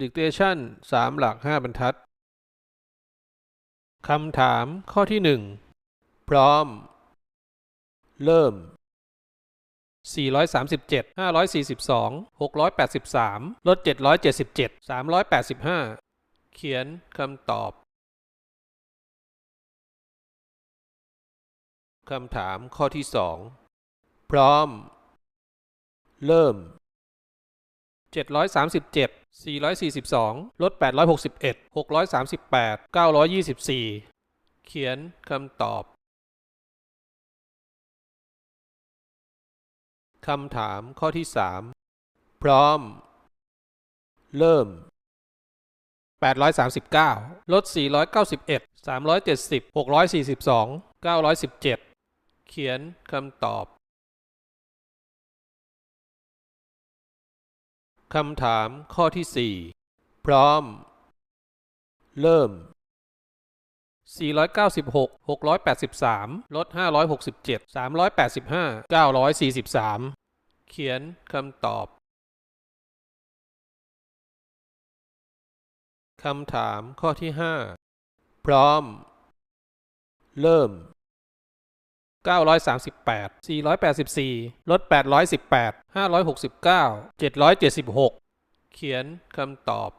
dictation 3 หลัก 5 บรรทัด คำถามข้อที่ 1 พร้อม เริ่ม 437 542 683 ลด 777 385 เขียนคำตอบ คำถามข้อที่ 2 พร้อม เริ่ม 737 442 ลด 861 638 924 เขียนคำตอบ คำถามข้อที่ 3 พร้อม เริ่ม 839 ลด 491 370 642 917 เขียนคำตอบ คำถามข้อที่ 4 พร้อม เริ่ม 496 683 ลด 567 385 943 เขียนคำตอบ คำถามข้อที่ 5 พร้อม เริ่ม 938 484 ลด 818 569 776 เขียนคำตอบ